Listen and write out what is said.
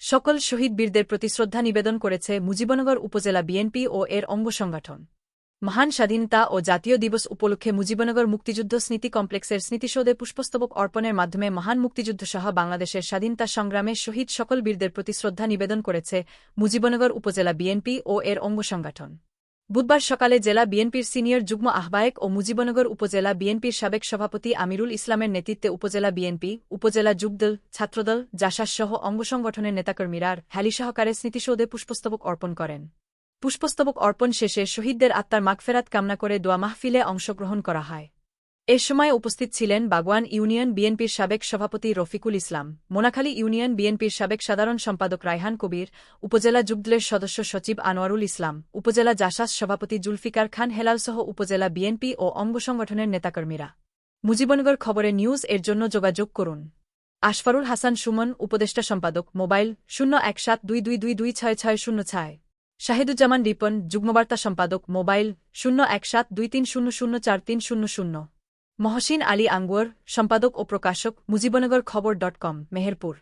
সকল শহীদ বীরদের প্রতি শ্রদ্ধা নিবেদন করেছে মুজিবনগর উপজেলা বিএনপি ও এর অঙ্গ সংগঠন। মহান স্বাধীনতা ও জাতীয় দিবস উপলক্ষে মুজিবনগর মুক্তিযুদ্ধ স্মৃতি কমপ্লেক্সের স্মৃতিসৌধে পুষ্পস্তবক অর্পণের মাধ্যমে মহান মুক্তিযুদ্ধ সহ বাংলাদেশের স্বাধীনতা সংগ্রামে শহীদ সকল বীরদের প্রতি শ্রদ্ধা নিবেদন করেছে মুজিবনগর উপজেলা বিএনপি ও এর অঙ্গ সংগঠন। বুধবার সকালে জেলা বিএনপির সিনিয়র যুগ্ম আহ্বায়ক ও মুজিবনগর উপজেলা বিএনপির সাবেক সভাপতি আমিরুল ইসলামের নেতৃত্বে উপজেলা বিএনপি, উপজেলা যুগদল, ছাত্রদল, জাসাস সহ অঙ্গ সংগঠনের নেতাকর্মীরার হ্যালি সহকারে স্মৃতিসৌধে পুষ্পস্তবক অর্পণ করেন। পুষ্পস্তবক অর্পণ শেষে শহীদদের আত্মার মাগফেরাত কামনা করে দোয়া মাহফিলে অংশগ্রহণ করা হয়। এ সময় উপস্থিত ছিলেন বাগওয়ান ইউনিয়ন বিএনপির সাবেক সভাপতি রফিকুল ইসলাম, মোনাখালী ইউনিয়ন বিএনপির সাবেক সাধারণ সম্পাদক রায়হান কবির, উপজেলা যুগদলের সদস্য সচিব আনোয়ারুল ইসলাম, উপজেলা জাসাস সভাপতি জুলফিকার খান হেলালসহ উপজেলা বিএনপি ও অঙ্গ সংগঠনের নেতাকর্মীরা। মুজিবনগর খবরে নিউজ এর জন্য যোগাযোগ করুন। আশফারুল হাসান সুমন, উপদেষ্টা সম্পাদক, মোবাইল শূন্য এক সাত দুই দুই দুই দুই ছয় ছয় শূন্য ছয়। শাহিদুজ্জামান রিপন, যুগ্মবার্তা সম্পাদক, মোবাইল শূন্য এক সাত দুই তিন শূন্য শূন্য চার তিন শূন্য শূন্য। মহসিন আলী আঙ্গুয়ার সম্পাদক ও প্রকাশক মুজিবনগর খবর ডট কম মেহেরপুর।